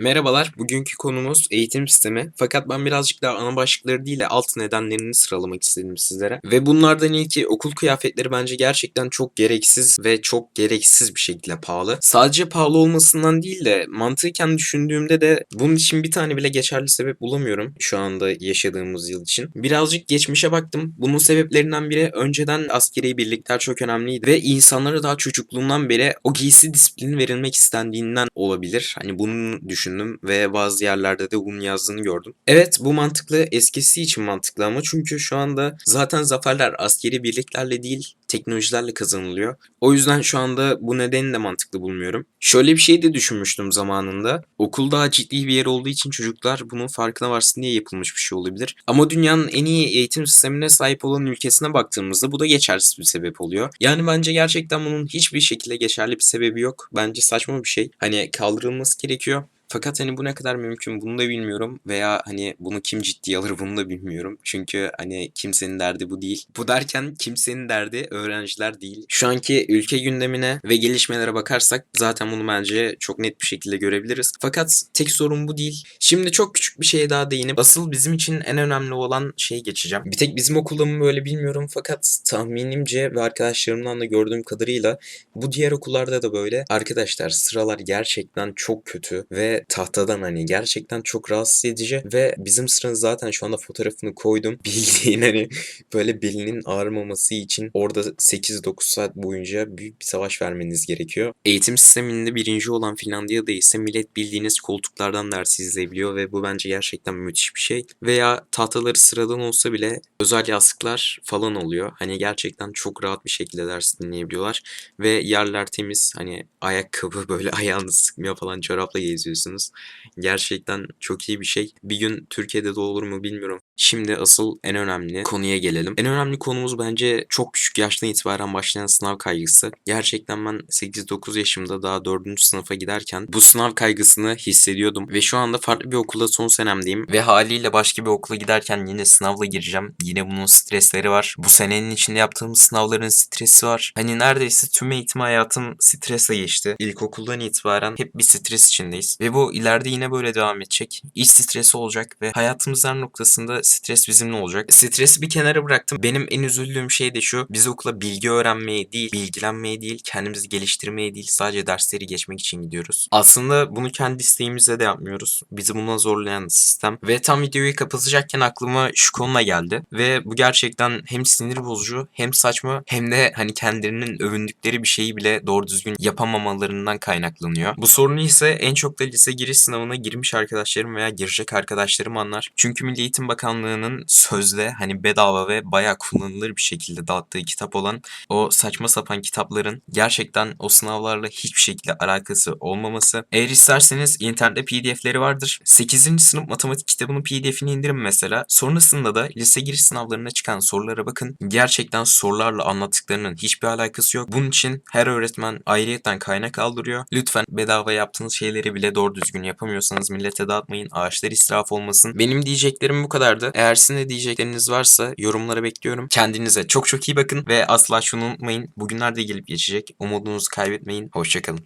Merhabalar, bugünkü konumuz eğitim sistemi. Fakat ben birazcık daha ana başlıkları değil de alt nedenlerini sıralamak istedim sizlere. Ve bunlardan ilki okul kıyafetleri bence gerçekten çok gereksiz ve çok gereksiz bir şekilde pahalı. Sadece pahalı olmasından değil de mantıken düşündüğümde de bunun için bir tane bile geçerli sebep bulamıyorum şu anda yaşadığımız yıl için. Birazcık geçmişe baktım. Bunun sebeplerinden biri önceden askeri birlikler çok önemliydi ve insanlara daha çocukluğundan beri o giysi disiplini verilmek istendiğinden olabilir. Hani bunu düşündüm ve bazı yerlerde de bunun yazdığını gördüm. Evet bu mantıklı eskisi için mantıklı ama çünkü şu anda zaten zaferler askeri birliklerle değil teknolojilerle kazanılıyor. O yüzden şu anda bu nedeni de mantıklı bulmuyorum. Şöyle bir şey de düşünmüştüm zamanında. Okul daha ciddi bir yer olduğu için çocuklar bunun farkına varsın diye yapılmış bir şey olabilir. Ama dünyanın en iyi eğitim sistemine sahip olan ülkesine baktığımızda bu da geçersiz bir sebep oluyor. Yani bence gerçekten bunun hiçbir şekilde geçerli bir sebebi yok. Bence saçma bir şey. Hani kaldırılması gerekiyor. Fakat hani bu ne kadar mümkün bunu da bilmiyorum veya hani bunu kim ciddiye alır bunu da bilmiyorum. Çünkü hani kimsenin derdi bu değil. Bu derken kimsenin derdi öğrenciler değil. Şu anki ülke gündemine ve gelişmelere bakarsak zaten bunu bence çok net bir şekilde görebiliriz. Fakat tek sorun bu değil. Şimdi çok küçük bir şeye daha değinip asıl bizim için en önemli olan şeyi geçeceğim. Bir tek bizim okulda mı böyle bilmiyorum fakat tahminimce ve arkadaşlarımdan da gördüğüm kadarıyla bu diğer okullarda da böyle. Arkadaşlar sıralar gerçekten çok kötü ve tahtadan hani gerçekten çok rahatsız edici ve bizim sıranın zaten şu anda fotoğrafını koydum. Bildiğin hani böyle belinin ağrımaması için orada 8-9 saat boyunca büyük bir savaş vermeniz gerekiyor. Eğitim sisteminde birinci olan Finlandiya'da ise millet bildiğiniz koltuklardan ders izleyebiliyor ve bu bence gerçekten müthiş bir şey. Veya tahtaları sıradan olsa bile özel yastıklar falan oluyor. Hani gerçekten çok rahat bir şekilde ders dinleyebiliyorlar ve yerler temiz. Hani ayakkabı böyle ayağınızı sıkmıyor falan çorapla geziyorsunuz. Gerçekten çok iyi bir şey. Bir gün Türkiye'de de olur mu bilmiyorum. Şimdi asıl en önemli konuya gelelim. En önemli konumuz bence çok küçük yaştan itibaren başlayan sınav kaygısı. Gerçekten ben 8-9 yaşımda daha 4. sınıfa giderken bu sınav kaygısını hissediyordum. Ve şu anda farklı bir okulda son senemdeyim. Ve haliyle başka bir okula giderken yine sınavla gireceğim. Yine bunun stresleri var. Bu senenin içinde yaptığım sınavların stresi var. Hani neredeyse tüm eğitim hayatım stresle geçti. İlkokuldan itibaren hep bir stres içindeyiz. Ve bu ileride yine böyle devam edecek. İş stresi olacak ve hayatımızın noktasında stres bizimle olacak. Stresi bir kenara bıraktım. Benim en üzüldüğüm şey de şu. Biz okula bilgi öğrenmeye değil, bilgilenmeye değil, kendimizi geliştirmeye değil, sadece dersleri geçmek için gidiyoruz. Aslında bunu kendi isteğimizle de yapmıyoruz. Bizi buna zorlayan sistem. Ve tam videoyu kapatacakken aklıma şu konuna geldi. Ve bu gerçekten hem sinir bozucu, hem saçma, hem de hani kendilerinin övündükleri bir şeyi bile doğru düzgün yapamamalarından kaynaklanıyor. Bu sorunu ise en çok da lise giriş sınavına girmiş arkadaşlarım veya girecek arkadaşlarım anlar. Çünkü Milli Eğitim Bakanlığı'nın sözde hani bedava ve bayağı kullanılır bir şekilde dağıttığı kitap olan o saçma sapan kitapların gerçekten o sınavlarla hiçbir şekilde alakası olmaması. Eğer isterseniz internette pdf'leri vardır. 8. sınıf matematik kitabının pdf'ini indirin mesela. Sonrasında da lise giriş sınavlarına çıkan sorulara bakın. Gerçekten sorularla anlattıklarının hiçbir alakası yok. Bunun için her öğretmen ayrıyetten kaynak aldırıyor. Lütfen bedava yaptığınız şeyleri bile doğru düzgün yapamıyorsanız millete dağıtmayın. Ağaçlar israf olmasın. Benim diyeceklerim bu kadardı. Eğer sizin de diyecekleriniz varsa yorumlara bekliyorum. Kendinize çok çok iyi bakın ve asla şunu unutmayın. Bugünler de gelip geçecek. Umudunuzu kaybetmeyin. Hoşçakalın.